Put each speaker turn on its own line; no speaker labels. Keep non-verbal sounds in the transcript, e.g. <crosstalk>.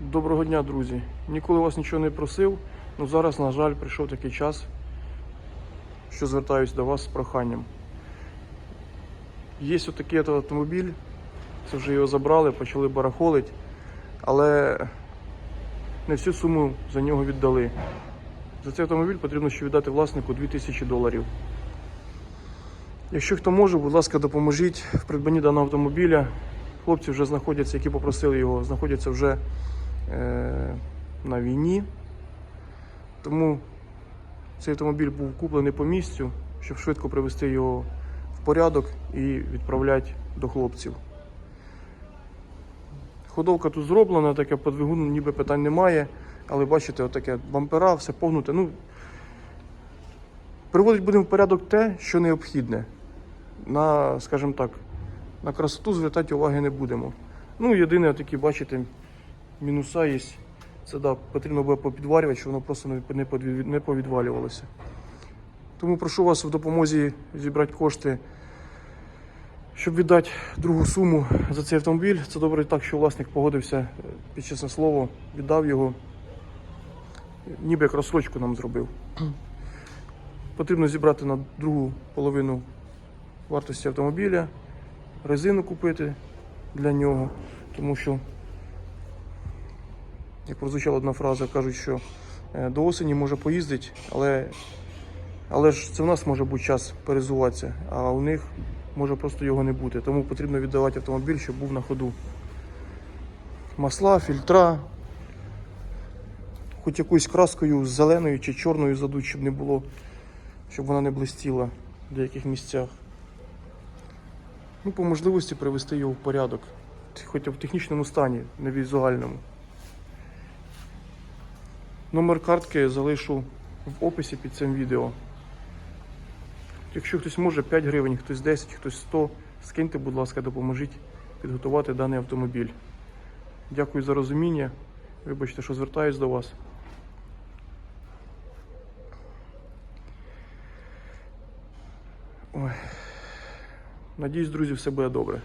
Доброго дня, друзі. Ніколи вас нічого не просив, але зараз, на жаль, прийшов такий час, що звертаюсь до вас з проханням. Є отакий от автомобіль, це вже його забрали, почали барахолити, але не всю суму за нього віддали. За цей автомобіль потрібно ще віддати власнику 2000 доларів. Якщо хто може, будь ласка, допоможіть в придбанні даного автомобіля. Хлопці вже знаходяться, які попросили його, знаходяться вже на війні. Тому цей автомобіль був куплений по місцю, щоб швидко привести його в порядок і відправляти до хлопців. Ходовка тут зроблена, таке по двигуну ніби питань немає, але бачите, отаке бампера, все погнуте. Ну, приводить будемо в порядок те, що необхідне. На, скажімо так, на красоту звертати уваги не будемо. Ну, єдине, такі, бачите, мінуса є. Це да, потрібно буде попідварювати, щоб воно просто не, повідвалювалося. Тому прошу вас в допомозі зібрати кошти, щоб віддати другу суму за цей автомобіль. Це добре так, що власник погодився е, під чесне слово, віддав його, ніби як розсрочку нам зробив. <clears throat> Потрібно зібрати на другу половину вартості автомобіля, резину купити для нього, тому що, як прозвучала одна фраза, кажуть, що е, до осені може поїздити, але, але ж це в нас може бути час перезуватися, а у них може просто його не бути. Тому потрібно віддавати автомобіль, щоб був на ходу. Масла, фільтра, хоч якоюсь краскою зеленою чи чорною задуть, щоб не було, щоб вона не блистіла в деяких місцях. Ну, по можливості привести його в порядок, хоч в технічному стані, не візуальному. Номер картки залишу в описі під цим відео. Якщо хтось може 5 гривень, хтось 10, хтось 100, скиньте, будь ласка, допоможіть підготувати даний автомобіль. Дякую за розуміння. Вибачте, що звертаюсь до вас. Ой. Надіюсь, друзі, все буде добре.